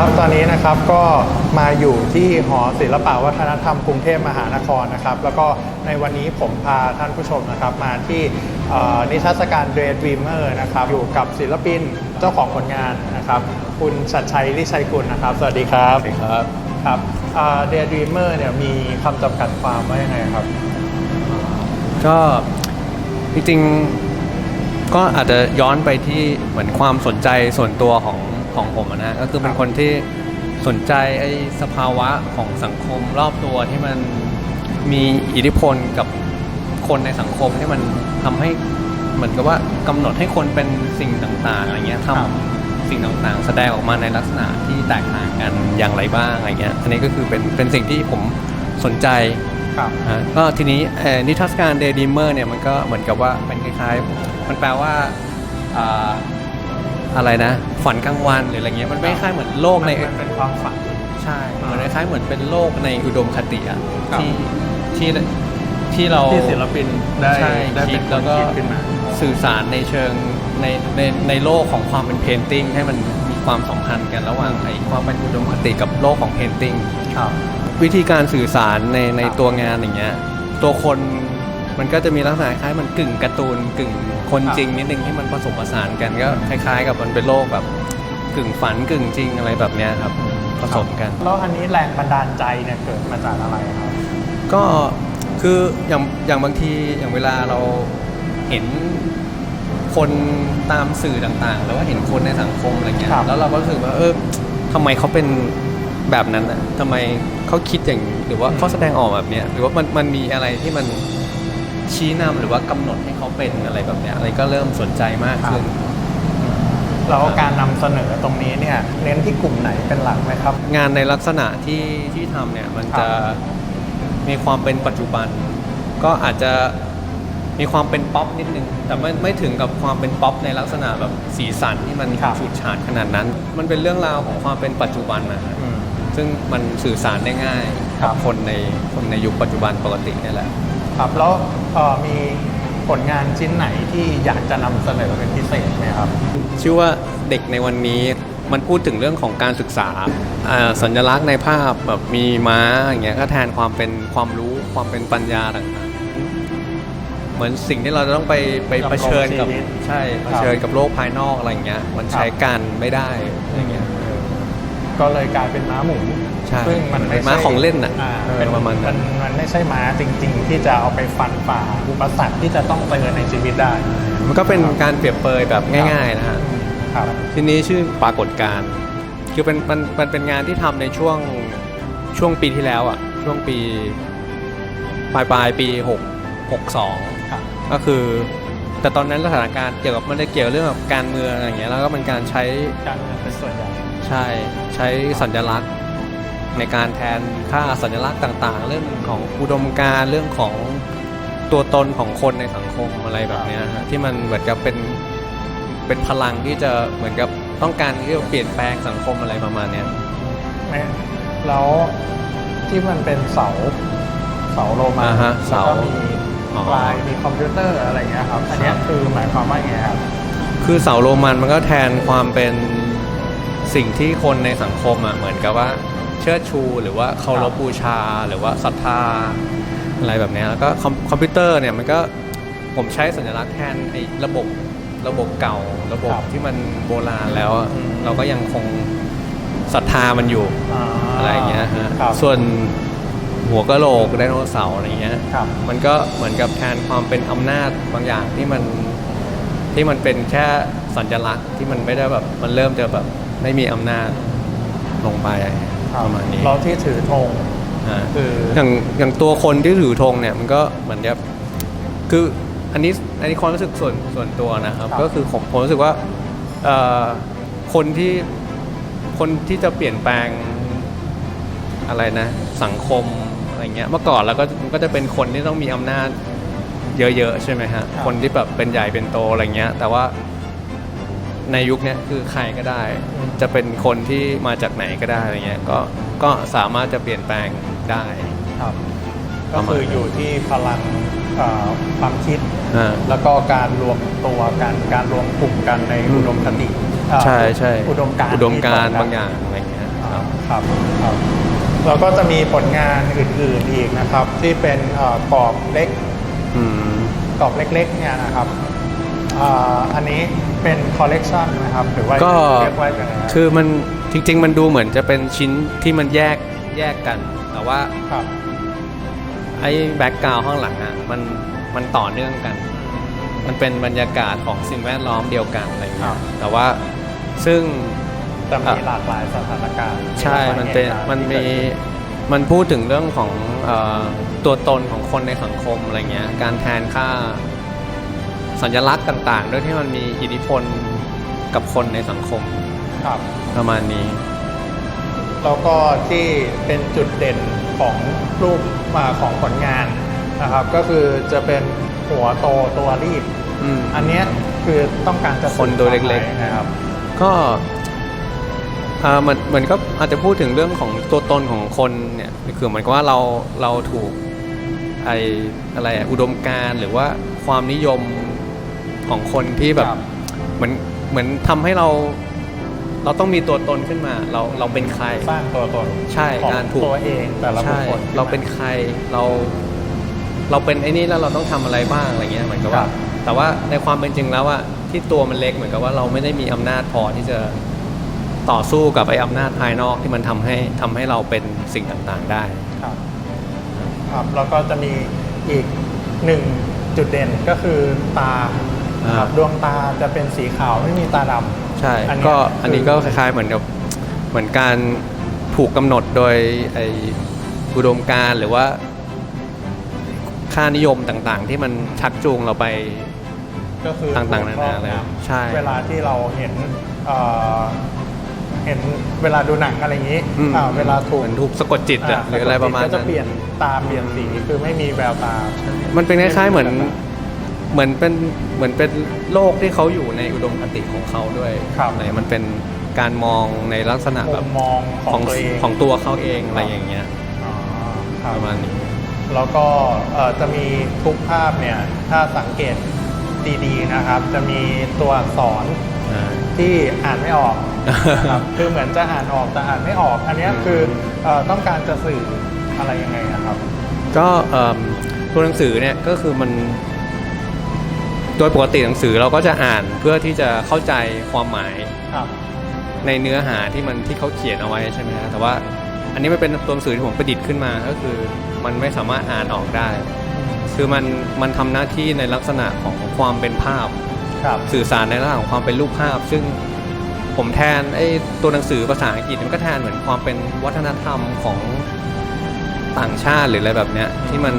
ครับ ตอนนี้นะครับก็มาอยู่ที่หอศิลปะวัฒนธรรมกรุงเทพมหานครนะครับ แล้วก็ในวันนี้ผมพาท่านผู้ชมนะครับ มาที่เอ่อนิทรรศการ Day Dreamer นะครับ อยู่กับศิลปินเจ้าของผลงานนะครับ คุณชัดชัยลิชัยกุลนะครับ สวัสดีครับ สวัสดีครับ ครับเอ่อ Day Dreamer เนี่ยมีคำจำกัดความว่ายังไงครับ ก็จริงๆก็อาจจะย้อนไปที่เหมือนความสนใจส่วนตัวของ ของผมอะนะก็คือเป็นคนที่สนใจไอ้สภาวะของสังคมรอบตัวที่มันมีอิทธิพลกับคนในสังคมที่มันทำให้เหมือนกับว่ากำหนดให้คนเป็นสิ่งต่างๆอะไรเงี้ยทครับำสิ่งต่างๆ แสดงออกมาในลักษณะที่แตกต่างกันอย่างไรบ้างอะไรเงี้ยอันนี้ก็คือเป็นเป็นสิ่งที่ผมสนใจ ครับอ่าก็ทีนี้เอ่อนิทรรศการ Day Dreamer เนี่ยมันก็เหมือนกับว่าเป็นคล้ายๆ มันแปลว่าอ่า อะไรนะ ฝันกลางวันหรืออะไรเงี้ยมันไม่คล้ายเหมือนโลกในมันเป็นความฝัน ใช่เหมือนคล้ายๆเหมือนเป็นโลกในอุดมคติอะครับที่ที่ที่เราที่ศิลปินได้ใช่ได้คิเป็ดนคแล้วนก็คิดขึ้นมาสื่อสารในเชิงในในในโลกของความเป็นเพนติงให้มันมีความสัมพันธ์กันระหว่างไอ้ความเป็นอุดมคติกับโลกของเพนติงครับวิธีการสื่อสารในในครับตัวงานอย่างเงี้ยตัวคน มันก็จะมีลักษณะคล้ายมันกึ่งการ์ตูนกึ่งคนจริงนิดนึงที่มันผสมผสานกันก็คล้าย ๆ กับมันเป็นโลกแบบกึ่งฝันกึ่งจริงอะไรแบบเนี้ยครับผสมกันแล้วอันนี้แรงบันดาลใจเนี่ยเกิดมาจากอะไรครับก็คืออย่างอย่างบางทีอย่างเวลาเราเห็นคนตามสื่อต่างๆหรือว่าเห็นคนในสังคมอะไรเงี้ยครับแล้วเราก็รู้สึกว่าเออทำไมเขาเป็นแบบนั้นอะทำไมเขาคิดอย่างนี้หรือว่าเขาแสดงออกแบบเนี้ยหรือว่ามันมันมีอะไรที่มัน ชี้นำหรือว่ากำหนดให้เขาเป็นอะไรแบบเนี้ยอะไรก็เริ่มสนใจมากขึ้น แล้วการนำเสนอตรงนี้เนี่ย เน้นที่กลุ่มไหนเป็นหลักไหมครับ งานในลักษณะที่ที่ทำเนี่ยมันครับจะมีความเป็นปัจจุบัน ก็อาจจะมีความเป็นป๊อปนิดนึง แต่ไม่ไม่ถึงกับความเป็นป๊อปในลักษณะแบบสีสันที่มันครับ ฉูดฉาดขนาดนั้น มันเป็นเรื่องราวของความเป็นปัจจุบันนะฮะ อืม ซึ่งมันสื่อสารได้ง่ายครักับคนในคนในยุคปัจจุบันปกตินี่แหละ ครับแล้วเอ่อมีผลงานชิ้นไหนที่อยากจะนำเสนอเป็นพิเศษไหมครับ ชื่อว่าเด็กในวันนี้มันพูดถึงเรื่องของการศึกษาอ่าสัญลักษณ์ในภาพแบบมีม้าอย่างเงี้ยก็แทนความเป็นความรู้ความเป็นปัญญาต่างๆเหมือนสิ่งที่เราจะต้องไปไปดำรงเผชิญกับชีวิตใช่ครัเผบชิญกับโลกภายนอกอะไรอย่างเงี้ยมันใช้การไม่ได้อย่างเงี้ยก็เลยกลายเป็นม้าหมุน ใช่ซึ่งมันไม่เป็นม้าใช่ของเล่นน่ะอ่าเออเป็นประมาณนั้นนมันไม่ใช่ม้าจริง ๆ ที่จะเอาไปฟันฝ่าอุปสรรคที่จะต้องเจอในชีวิตได้มันก็เป็นการเปรียบเปยแบบง่าย ๆ นะฮะ ครับ ทีนี้ชื่อปรากฏการณ์คือเป็นมันมันเป็นงานที่ทำในช่วงช่วงปีที่แล้วอะ ช่วงปี ปลายปลายปี6 62 ครับ ก็คือ แต่ตอนนั้นสถานการณ์เกี่ยวกับมันได้เกี่ยวเรื่องกับการเมืองอะไรอย่างเงี้ยแล้วก็เป็นการใช้การเมืองเป็นส่วนใหญ่ ใช่ใช้สัญลักษณ์ ในการแทนค่าสัญลักษณ์ต่างๆ เรื่องของอุดมการณ์เรื่องของตัวตนของคนในสังคมอะไรแบบเนี้ยฮะที่มันเหมือนกับเป็นเป็นพลังที่จะเหมือนกับต้องการที่จะเปลี่ยนแปลงสังคมอะไรประมาณเนี้ยไม่แล้วที่มันเป็นเสาเสาโลมาอ่าฮะเสา แล้วก็มีอ๋อ ลายมีคอมพิวเตอร์อะไรอย่างเงี้ยครับ อันเนี้ยครับคือหมายความว่าไงครับ คือเสาโรมันมันก็แทนความเป็นสิ่งที่คนในสังคมอะเหมือนกับว่าเชิดชู หรือว่าเคารพบูชา หรือว่าศรัทธาอะไรแบบเนี้ยแล้วก็คอมคอมพิวเตอร์เนี่ยมันก็ผมใช้สัญลักษณ์แทนไอ้ระบบระบบเก่า ระบบครับที่มันโบราณแล้วอะอืมเราก็ยังคงศรัทธามันอยู่อะไรอย่างเงี้ยฮะครับส่วนหัวกะโหลกไดโนเสาร์อะไรเงี้ยครับมันก็เหมือนกับแทนความเป็นอำนาจบางอย่างที่มันที่มันเป็นแค่สัญลักษณ์ที่มันไม่ได้แบบมันเริ่มจะแบบไม่มีอำนาจลงไปครับ ประมาณนี้เราที่ถือธงอ่าคืออย่างอย่างตัวคนที่ถือธงเนี่ยมันก็เหมือนกับคืออันนี้อันนี้ความรู้สึกส่วนส่วนตัวนะครับครับ ก็คือผมผมรู้สึกว่าเอ่อคนที่คนที่จะเปลี่ยนแปลงอะไรนะ สังคมอะไรเงี้ยเมื่อก่อนเราก็มันก็จะเป็นคนที่ต้องมีอำนาจเยอะๆใช่ไหมฮะครับคนที่แบบเป็นใหญ่เป็นโตอะไรเงี้ย แต่ว่า ในยุคเนี้ยคือใครก็ได้ จะเป็นคนที่มาจากไหนก็ได้อะไรเงี้ยก็ก็สามารถจะเปลี่ยนแปลงได้ ครับปก็ระมาณคืออยู่ที่พลังเอ่อความคิด อ่าแล้วก็การรวมตัวกันการรวมกลุ่มกันในอุดมคติเอ่อใช่ใช่อุดมการณ์อุดมการณ์ที่ตบางอย่างอะไรเงี้ยครับครับครับแล้วก็จะมีผลงานอื่นๆอีกนะครับ ที่เป็นเอ่อกรอบเล็กอืม กรอบเล็กๆเนี่ยนะครับ อ่าอันนี้เป็นคอลเลกชันนะครับหรือว่าก็เรียกว่าอย่างไรครับคือมันจริง ๆ มันดูเหมือนจะเป็นชิ้นที่มันแยกแยกกัน แต่ว่าครับไอ้แบ็กกราวข้างหลังอะมันมันต่อเนื่องกัน มันเป็นบรรยากาศของสิ่งแวดล้อมเดียวกันอะไรครัเงี้บยแต่ว่าซึ่งจะมีหลากหลายสถานการณ์ใช่หลากหลายมันเป็นหตุการณ์มันที่มีเกิดขึ้นมันพูดถึงเรื่องของเออตัวตนของคนในสังคมอะไรเงี้ย การแทนค่า สัญลักษณ์ต่าง ๆ ด้วยที่มันมีอิทธิพลกับคนในสังคมครับ ประมาณนี้ แล้วก็ที่เป็นจุดเด่นของรูปมาของผลงานนะครับ ก็คือจะเป็นหัวโตตัวรีบอืม อันเนี้ยคือต้องการจะคนตัวเล็กๆๆนะครับ ก็อ่ามันเหมือนก็อาจจะพูดถึงเรื่องของตัวตนของคนเนี่ยคือเหมือนกับว่าเราเราถูกไออะไรอะอุดมการณ์หรือว่าความนิยม ของคนที่แบบครับเหมือนเหมือนทำให้เรา เราต้องมีตัวตนขึ้นมา เราเราเป็นใคร สร้างตัวตนใช่ของการถูก ตัวเองแต่ละบุคใช่คล เราเป็นใครเรา เราเป็นไอ้นี่แล้วเราต้องทำอะไรบ้างอะไรเงี้ยเหมือนกับว่าแต่ว่าในความเป็นจริงแล้วอะที่ตัวมันเล็กเหมือนกับว่าเราไม่ได้มีอำนาจพอที่จะต่อสู้กับไอ้อำนาจภายนอกที่มันทำให้ทำให้เราเป็นสิ่งต่างๆได้ ครับครับแล้วก็จะมีอีกหนึ่งจุดเด่นก็คือตาอ่า ครับดวงตาจะเป็นสีขาวไม่มีตาดำใช่อันเนี้ยก็คืออัอันนี้ก็คล้ายๆเหมือนกับเหมือนการถูกกำหนดโดยไอ้อุดมการณ์หรือว่า ค่านิยมต่างๆ ที่มันชักจูงเราไป ก็คือต่างๆนานาเลยถูกครอบงำใช่ เวลาที่เราเห็นเอ่อเห็นเวลาดูหนังอะไรอย่างนี้อืมอ่าเวลาถูกเหมือนถูกสะกดจิตอะหรืออะไรประมาณก็จะนั้น เปลี่ยนตาเปลี่ยนสีคือไม่มีแววตา มันเป็นคล้ายๆเหมือน เหมือนเป็นเหมือนเป็นโลกที่เขาอยู่ในอุดมคติของเขาด้วยครับอะไรมันเป็นการมองในลักษณะมุแบบมมองของตัวเองของตัวเขาเองอะไรอย่างเงี้ยอ๋อครัปบระมาณนี้ แล้วก็เอ่อจะมีทุกภาพเนี่ยถ้าสังเกตดีๆนะครับ จะมีตัวอักษรอ่าที่อ่านไม่ออกนะครับ คือเหมือนจะอ่านออกแต่อ่านไม่ออก อันเนี้ยคือเอ่อต้องการจะสื่ออะไรยังไงนะครับ ก็เอิ่มตัวหนังสือเนี่ยก็คือมัน โดยปกติหนังสือเราก็จะอ่านเพื่อที่จะเข้าใจความหมายครับในเนื้อหาที่มันที่เขาเขียนเอาไว้ใช่ไหมฮะแต่ว่าอันนี้มันเป็นตัวหนังสือที่ผมประดิษฐ์ขึ้นมาก็คือมันไม่สามารถอ่านออกได้ คือมันมันทำหน้าที่ในลักษณะของความเป็นภาพ ครับสื่อสารในลักษณะของความเป็นรูปภาพ ซึ่งผมแทนไอ้ตัวหนังสือภาษาอังกฤษมันก็แทนเหมือนความเป็นวัฒนธรรมของต่างชาติหรืออะไรแบบเนี้ยที่มัน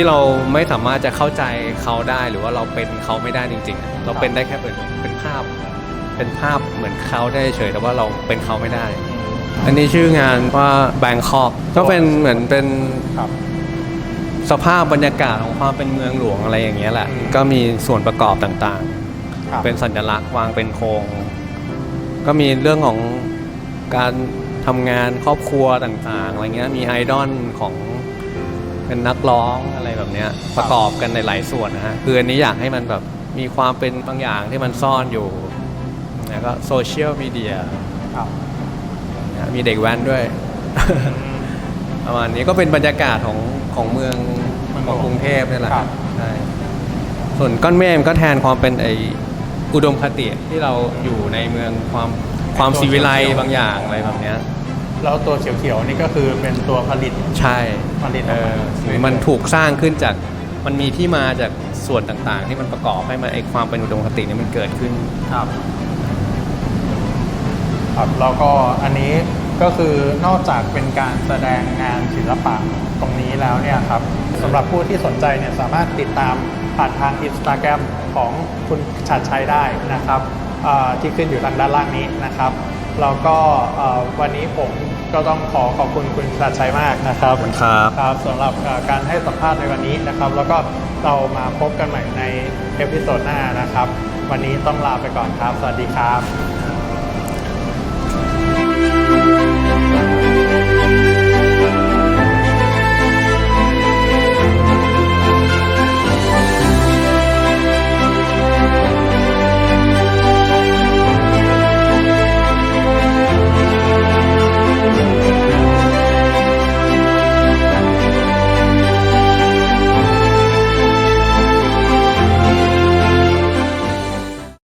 ที่เราไม่สามารถจะเข้าใจเขาได้หรือว่าเราเป็นเขาไม่ได้จริงๆอะเราเป็นได้แค่เป็นเป็นภาพ เป็นภาพเหมือนเขาได้เฉยแต่ว่าเราเป็นเขาไม่ได้ อันนี้ชื่องานว่า Bangkok ก็เป็นเหมือนเป็น ครับ สภาพบรรยากาศของความเป็นเมืองหลวงอะไรอย่างเงี้ยแหละ อืม ก็มีส่วนประกอบต่างครับ ๆ เป็นสัญลักษณ์วางเป็นโครง ก็มีเรื่องของการทำงานครอบครัวต่างๆ อะไรเงี้ย มีไอดอลของ เป็นนักร้องอะไรแบบเนี้ยประกอบกันในหลายส่วนนะฮะคืออันนี้อยากให้มันแบบมีความเป็นบางอย่างที่มันซ่อนอยู่แล้วก็โซเชียลมีเดียครับมีเด็กแว้นด้วย ประมาณนี้ก็เป็นบรรยากาศของของเมืองเมืองหลขวองงกรุงเทพนี่แหละครับใช่ส่วนก้อนเมฆมันก็แทนความเป็นไออุดมคติที่เราอยู่ในเมืองความความศิวิไลซ์บางอย่างอะไรแบบเนี้ยแล้วตัวเขียวๆนี่ก็คือเป็นตัวผลิตใช่ ผลิตอเออกมาอหรือมันถูกสร้างขึ้นจากมันมีที่มาจากส่วนต่างๆ ที่มันประกอบให้มันไอความเป็นอุดมคตินี้มันเกิดขึ้นครับครับแล้วก็อันนี้ก็คือนอกจากเป็นการแสดงงานศิลปะตรงนี้แล้วเนี่ยครับสำหรับผู้ที่สนใจเนี่ยสามารถติดตามผ่านทางอินสตาแกรมของคุณชัดชัยได้นะครับอ่าที่ขึ้นอยู่ทางด้านล่างนี้นะครับแล้วก็เอ่อวันนี้ผม ก็ต้องขอขอบคุณคุณชัดชัยมากนะครับขอบคุณครับครับสำหรับเอ่อการให้สัมภาษณ์ในวันนี้นะครับ แล้วก็เรามาพบกันใหม่ในเอพิโซดหน้านะครับ วันนี้ต้องลาไปก่อนครับ สวัสดีครับ